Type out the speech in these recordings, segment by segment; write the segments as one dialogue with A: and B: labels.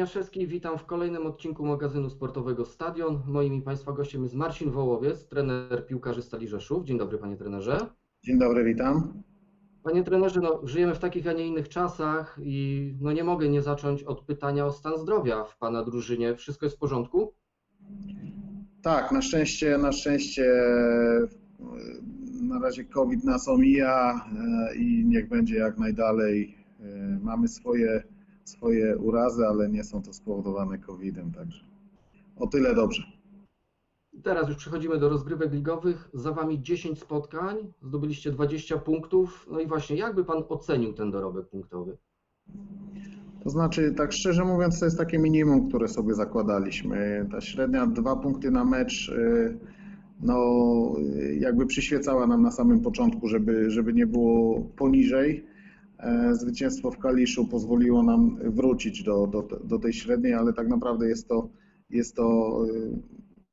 A: Janiaszewski, witam w kolejnym odcinku magazynu sportowego Stadion. Moim i Państwa gościem jest Marcin Wołowiec, trener piłkarzy Stali Rzeszów. Dzień dobry Panie trenerze.
B: Dzień dobry, witam.
A: Panie trenerze, no, żyjemy w takich, a nie innych czasach i no, nie mogę nie zacząć od pytania o stan zdrowia w Pana drużynie. Wszystko jest w porządku?
B: Tak, na szczęście, na szczęście na razie COVID nas omija e, i niech będzie jak najdalej. E, mamy swoje, swoje urazy, ale nie są to spowodowane COVID-em, także o tyle dobrze.
A: Teraz już przechodzimy do rozgrywek ligowych. Za Wami 10 spotkań, zdobyliście 20 punktów. No i właśnie, jakby Pan ocenił ten dorobek punktowy?
B: To znaczy, tak szczerze mówiąc, to jest takie minimum, które sobie zakładaliśmy. Ta średnia dwa punkty na mecz, y, no jakby przyświecała nam na samym początku, żeby, żeby nie było poniżej. E, zwycięstwo w Kaliszu pozwoliło nam wrócić do, do, do tej średniej, ale tak naprawdę jest to, jest to, y,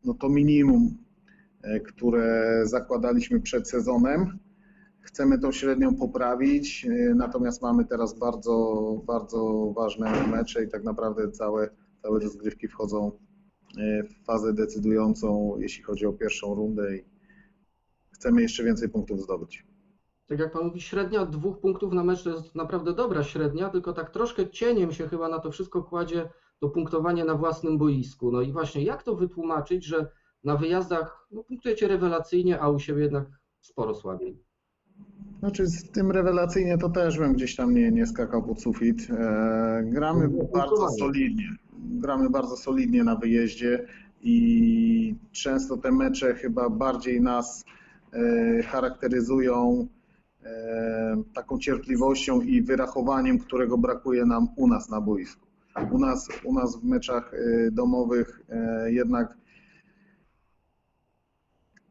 B: no to minimum, e, które zakładaliśmy przed sezonem. Chcemy tą średnią poprawić, natomiast mamy teraz bardzo, bardzo ważne mecze i tak naprawdę całe, całe rozgrywki wchodzą w fazę decydującą, jeśli chodzi o pierwszą rundę i chcemy jeszcze więcej punktów zdobyć.
A: Tak jak Pan mówi, średnia dwóch punktów na mecz to jest naprawdę dobra średnia, tylko tak troszkę cieniem się chyba na to wszystko kładzie to punktowanie na własnym boisku. No i właśnie jak to wytłumaczyć, że na wyjazdach no, punktujecie rewelacyjnie, a u siebie jednak sporo słabiej?
B: Znaczy z tym rewelacyjnie to też bym gdzieś tam nie, nie skakał pod sufit. E, gramy
A: No,
B: bardzo solidnie. Gramy bardzo solidnie na wyjeździe i często te mecze chyba bardziej nas e, charakteryzują taką cierpliwością i wyrachowaniem, którego brakuje nam u nas na boisku. U nas, u nas w meczach e, domowych e, jednak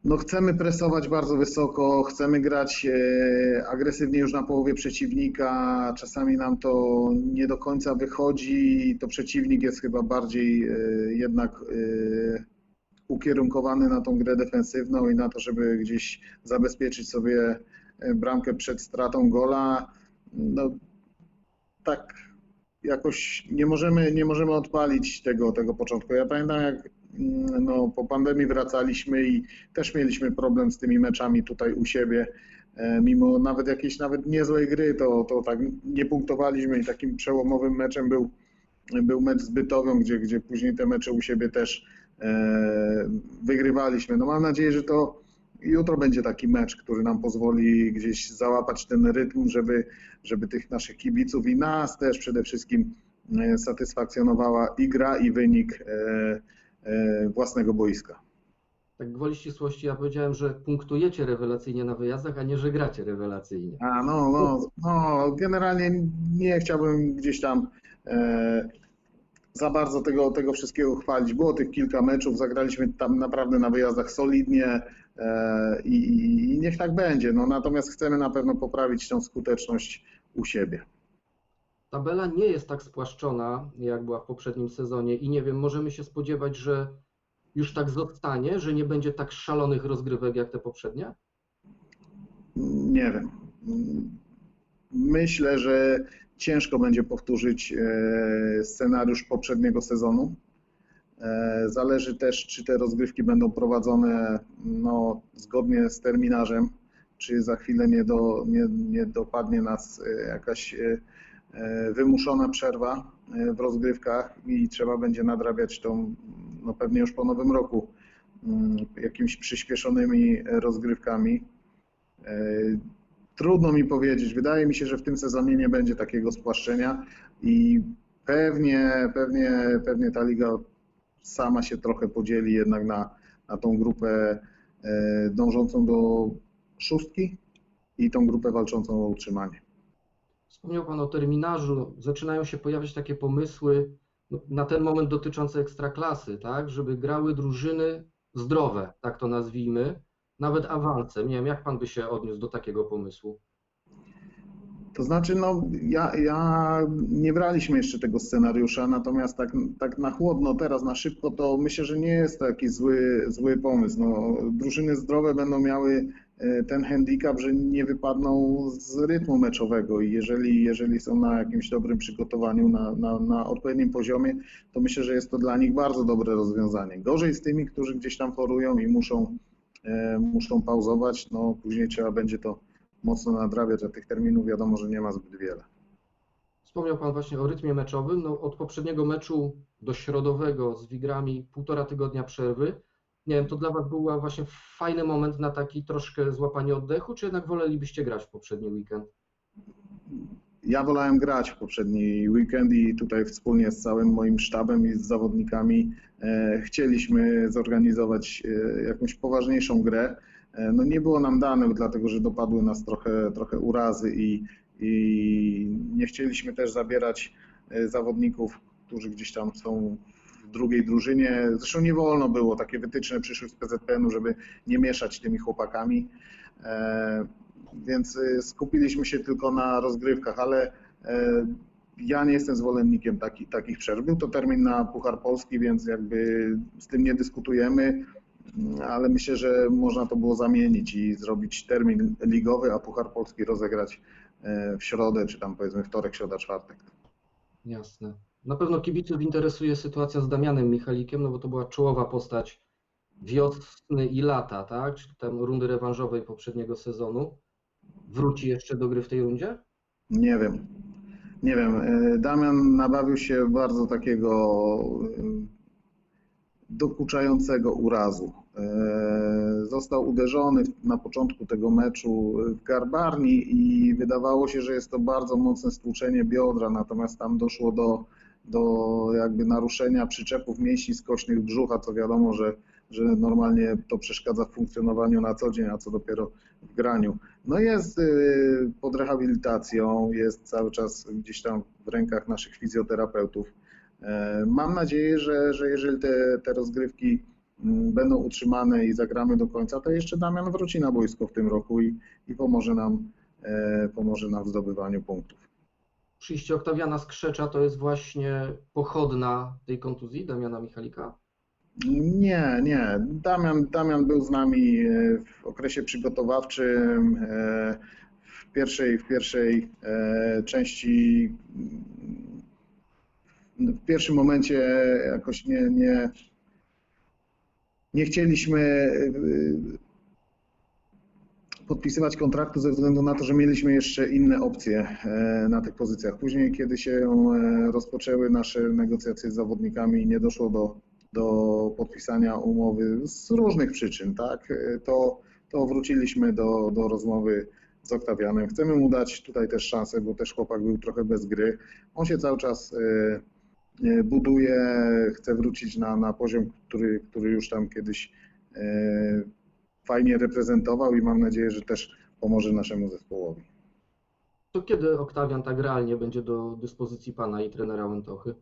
B: no chcemy presować bardzo wysoko, chcemy grać e, agresywnie już na połowie przeciwnika. Czasami nam to nie do końca wychodzi. To przeciwnik jest chyba bardziej e, jednak e, ukierunkowany na tą grę defensywną i na to, żeby gdzieś zabezpieczyć sobie e, bramkę przed stratą gola. No tak jakoś nie możemy, nie możemy odpalić tego, tego początku. Ja pamiętam jak mm, no, po pandemii wracaliśmy i też mieliśmy problem z tymi meczami tutaj u siebie. E, Mimo nawet jakiejś nawet niezłej gry, to, to tak nie punktowaliśmy i takim przełomowym meczem był, był mecz z Bytowią, gdzie, gdzie później te mecze u siebie też e, wygrywaliśmy. No mam nadzieję, że to jutro będzie taki mecz, który nam pozwoli gdzieś załapać ten rytm, żeby, żeby tych naszych kibiców i nas też przede wszystkim e, satysfakcjonowała i gra, i wynik e, e, własnego boiska.
A: Tak gwoli ścisłości ja powiedziałem, że punktujecie rewelacyjnie na wyjazdach, a nie, że gracie rewelacyjnie.
B: A no, no, no generalnie nie chciałbym gdzieś tam e, za bardzo tego, tego wszystkiego chwalić. Było tych kilka meczów, zagraliśmy tam naprawdę na wyjazdach solidnie e, i, i, i niech tak będzie. No, natomiast chcemy na pewno poprawić tą skuteczność u siebie.
A: Tabela nie jest tak spłaszczona, jak była w poprzednim sezonie i nie wiem, możemy się spodziewać, że już tak zostanie, że nie będzie tak szalonych rozgrywek jak te poprzednie?
B: Nie wiem. Myślę, że ciężko będzie powtórzyć e, scenariusz poprzedniego sezonu. E, Zależy też, czy te rozgrywki będą prowadzone no, zgodnie z terminarzem, czy za chwilę nie, do, nie, nie dopadnie nas e, jakaś wymuszona przerwa w rozgrywkach i trzeba będzie nadrabiać tą, no pewnie już po nowym roku, mm, jakimiś przyspieszonymi rozgrywkami. Trudno mi powiedzieć. Wydaje mi się, że w tym sezonie nie będzie takiego spłaszczenia i pewnie, pewnie, pewnie ta liga sama się trochę podzieli jednak na, na tą grupę e, dążącą do szóstki i tą grupę walczącą o utrzymanie.
A: Wspomniał Pan o terminarzu. Zaczynają się pojawiać takie pomysły no, na ten moment dotyczące ekstraklasy, tak? Żeby grały drużyny zdrowe, tak to nazwijmy, nawet awansem. Nie wiem, jak Pan by się odniósł do takiego pomysłu?
B: To znaczy, no, ja, ja nie braliśmy jeszcze tego scenariusza, natomiast tak, tak na chłodno, teraz na szybko, to myślę, że nie jest to jakiś zły, zły pomysł. No, drużyny zdrowe będą miały e, ten handicap, że nie wypadną z rytmu meczowego i jeżeli, jeżeli są na jakimś dobrym przygotowaniu, na, na, na odpowiednim poziomie, to myślę, że jest to dla nich bardzo dobre rozwiązanie. Gorzej z tymi, którzy gdzieś tam chorują i muszą, muszą pauzować, no później trzeba będzie to mocno nadrabiać, a tych terminów wiadomo, że nie ma zbyt wiele.
A: Wspomniał Pan właśnie o rytmie meczowym. No, od poprzedniego meczu do środowego z Wigrami półtora tygodnia przerwy. Nie wiem, to dla Was był właśnie fajny moment na taki troszkę złapanie oddechu, czy jednak wolelibyście grać w poprzedni weekend?
B: Ja wolałem grać w poprzedni weekend i tutaj wspólnie z całym moim sztabem i z zawodnikami e, chcieliśmy zorganizować e, jakąś poważniejszą grę. E, no nie było nam dane, dlatego że dopadły nas trochę, trochę urazy i, i nie chcieliśmy też zabierać zawodników, którzy gdzieś tam są w drugiej drużynie. Zresztą nie wolno było, takie wytyczne przyszły z PZPN-u, żeby nie mieszać tymi chłopakami. Więc e, skupiliśmy się tylko na rozgrywkach, ale e, ja nie jestem zwolennikiem taki, takich przerw. Był to termin na Puchar Polski, więc jakby z tym nie dyskutujemy, ale myślę, że można to było zamienić i zrobić termin ligowy, a Puchar Polski rozegrać e, w środę, czy tam powiedzmy wtorek, środa, czwartek.
A: Jasne. Na pewno kibiców interesuje sytuacja z Damianem Michalikiem, no bo to była czołowa postać wiosny i lata, tak? Czyli tam rundy rewanżowej poprzedniego sezonu. Wróci jeszcze do gry w tej rundzie?
B: Nie wiem. Nie wiem. E, Damian nabawił się bardzo takiego e, dokuczającego urazu. E, Został uderzony na początku tego meczu w garbarni i wydawało się, że jest to bardzo mocne stłuczenie biodra, natomiast tam doszło do, do jakby naruszenia przyczepów mięśni skośnych brzucha, co wiadomo, że, że normalnie to przeszkadza w funkcjonowaniu na co dzień, a co dopiero w graniu. No jest y, pod rehabilitacją, jest cały czas gdzieś tam w rękach naszych fizjoterapeutów. E, Mam nadzieję, że, że jeżeli te, te rozgrywki mm, będą utrzymane i zagramy do końca, to jeszcze Damian wróci na boisko w tym roku i, i pomoże, nam, e, pomoże nam w zdobywaniu punktów.
A: Przyjście Oktawiana Skrzecza to jest właśnie pochodna tej kontuzji Damiana Michalika?
B: Nie, nie. Damian, Damian był z nami e, w okresie przygotowawczym. e, W pierwszej, w pierwszej e, części, mm, w pierwszym momencie jakoś nie, nie, nie chcieliśmy podpisywać kontraktu ze względu na to, że mieliśmy jeszcze inne opcje na tych pozycjach. Później, kiedy się rozpoczęły nasze negocjacje z zawodnikami nie doszło do, do podpisania umowy z różnych przyczyn, tak, to, to wróciliśmy do, do rozmowy z Oktawianem. Chcemy mu dać tutaj też szansę, bo też chłopak był trochę bez gry. On się cały czas e, e, buduje, chce wrócić na, na poziom, który, który już tam kiedyś e, fajnie reprezentował i mam nadzieję, że też pomoże naszemu zespołowi.
A: To kiedy Oktawian tak realnie będzie do dyspozycji Pana i trenera Łętochy?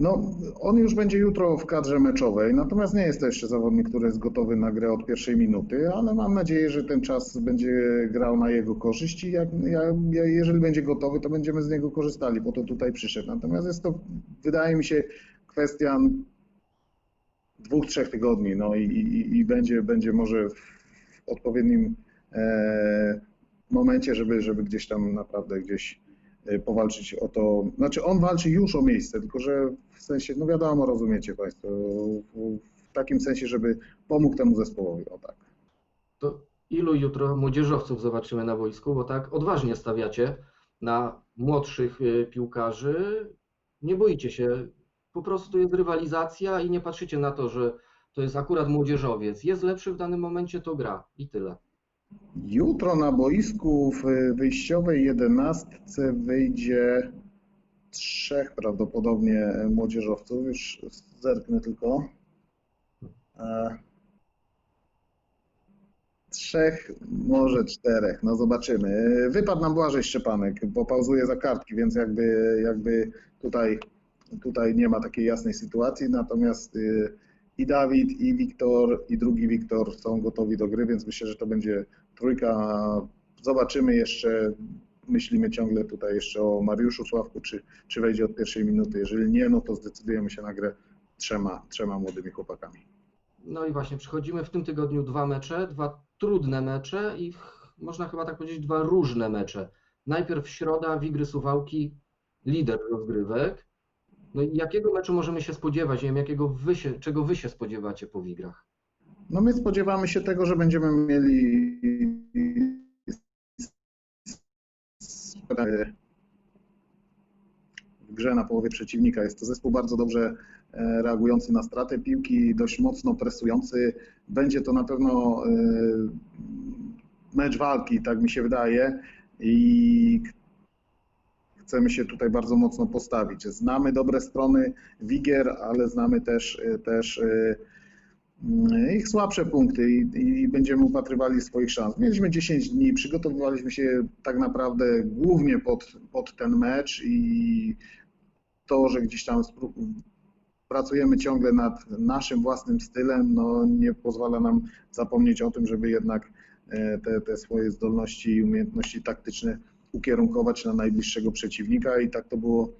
B: No, on już będzie jutro w kadrze meczowej, natomiast nie jest to jeszcze zawodnik, który jest gotowy na grę od pierwszej minuty, ale mam nadzieję, że ten czas będzie grał na jego korzyść jak, ja, jeżeli będzie gotowy, to będziemy z niego korzystali, po to tutaj przyszedł. Natomiast jest to, wydaje mi się, kwestia dwóch, trzech tygodni, no i, i, i będzie, będzie może w odpowiednim e, momencie, żeby, żeby gdzieś tam naprawdę gdzieś powalczyć o to. Znaczy on walczy już o miejsce, tylko że w sensie, no wiadomo, rozumiecie Państwo, w, takim sensie, żeby pomógł temu zespołowi, o tak.
A: To ilu jutro młodzieżowców zobaczymy na boisku, bo tak odważnie stawiacie na młodszych y, piłkarzy. Nie boicie się, po prostu jest rywalizacja i nie patrzycie na to, że to jest akurat młodzieżowiec. Jest lepszy w danym momencie, to gra i tyle.
B: Jutro na boisku w wyjściowej jedenastce wyjdzie trzech prawdopodobnie młodzieżowców. Już zerknę tylko. E, Trzech, może czterech, no zobaczymy. Wypadł nam Błażej Szczepanek, bo pauzuje za kartki, więc jakby, jakby tutaj, tutaj nie ma takiej jasnej sytuacji, natomiast y, i Dawid, i Wiktor, i drugi Wiktor są gotowi do gry, więc myślę, że to będzie trójka. Zobaczymy jeszcze, myślimy ciągle tutaj jeszcze o Mariuszu Sławku, czy, czy wejdzie od pierwszej minuty. Jeżeli nie, no to zdecydujemy się na grę trzema, trzema młodymi chłopakami.
A: No i właśnie, przychodzimy w tym tygodniu dwa mecze, dwa trudne mecze i można chyba tak powiedzieć dwa różne mecze. Najpierw środa, Wigry Suwałki, lider rozgrywek. No i jakiego meczu możemy się spodziewać? Nie wiem, jakiego wy się, czego wy się spodziewacie po Wigrach?
B: No my spodziewamy się tego, że będziemy mieli w grze na połowie przeciwnika. Jest to zespół bardzo dobrze e, reagujący na stratę piłki, dość mocno presujący. Będzie to na pewno e, mecz walki, tak mi się wydaje. I chcemy się tutaj bardzo mocno postawić. Znamy dobre strony Wigier, ale znamy też, też e, mm, ich słabsze punkty i, i będziemy upatrywali swoich szans. Mieliśmy 10 dni, przygotowywaliśmy się tak naprawdę głównie pod, pod ten mecz i to, że gdzieś tam pracujemy ciągle nad naszym własnym stylem, no nie pozwala nam zapomnieć o tym, żeby jednak e, te, te swoje zdolności i umiejętności taktyczne ukierunkować na najbliższego przeciwnika i tak to było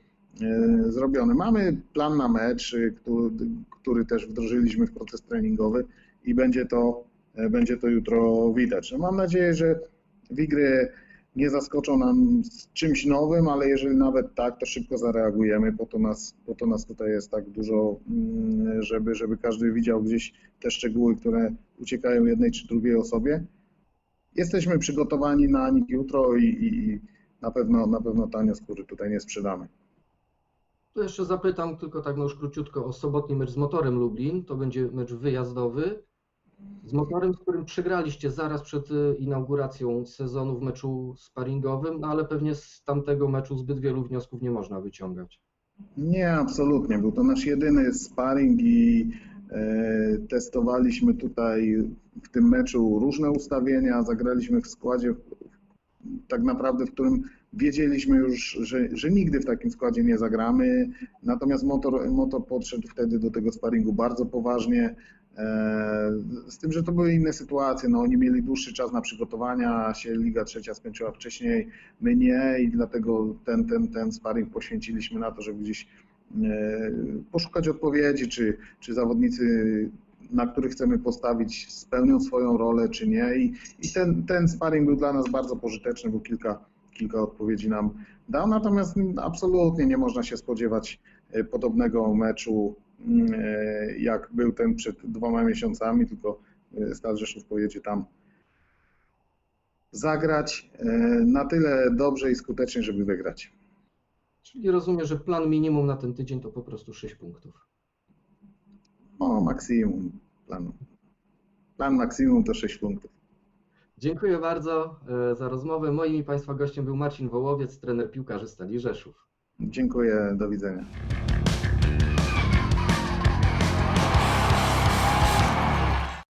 B: zrobione. Mamy plan na mecz, y, który, który też wdrożyliśmy w proces treningowy i będzie to, e, będzie to jutro widać. No mam nadzieję, że Wigry nie zaskoczą nam z czymś nowym, ale jeżeli nawet tak, to szybko zareagujemy, po to nas, po to nas tutaj jest tak dużo, mm, żeby, żeby każdy widział gdzieś te szczegóły, które uciekają jednej czy drugiej osobie. Jesteśmy przygotowani na nich jutro i, i, i na pewno, na pewno tanio skóry tutaj nie sprzedamy.
A: Tu jeszcze zapytam tylko tak no już króciutko o sobotni mecz z Motorem Lublin. To będzie mecz wyjazdowy. Z Motorem, z którym przegraliście zaraz przed y, inauguracją sezonu w meczu sparingowym, no ale pewnie z tamtego meczu zbyt wielu wniosków nie można wyciągać.
B: Nie, absolutnie. Był to nasz jedyny sparring i e, testowaliśmy tutaj w tym meczu różne ustawienia. Zagraliśmy w składzie tak naprawdę, w którym wiedzieliśmy już, że, że nigdy w takim składzie nie zagramy. Natomiast motor, motor podszedł wtedy do tego sparingu bardzo poważnie. E, Z tym, że to były inne sytuacje. No, oni mieli dłuższy czas na przygotowania, się Liga Trzecia skończyła wcześniej, my nie i dlatego ten, ten, ten sparring poświęciliśmy na to, żeby gdzieś e, poszukać odpowiedzi, czy, czy zawodnicy, na których chcemy postawić, spełnią swoją rolę, czy nie. I, i ten, ten sparring był dla nas bardzo pożyteczny, bo kilka, kilka odpowiedzi nam dał. Natomiast absolutnie nie można się spodziewać e, podobnego meczu, mm, e, jak był ten przed dwoma miesiącami, tylko e, Stal Rzeszów pojedzie tam zagrać na tyle dobrze i skutecznie, żeby wygrać.
A: Czyli rozumiem, że plan minimum na ten tydzień to po prostu 6 punktów.
B: No, maksimum. Plan, plan maksimum to 6 punktów.
A: Dziękuję bardzo e, za rozmowę. Moim i Państwa gościem był Marcin Wołowiec, trener piłkarzy Stali Rzeszów.
B: Dziękuję, do widzenia.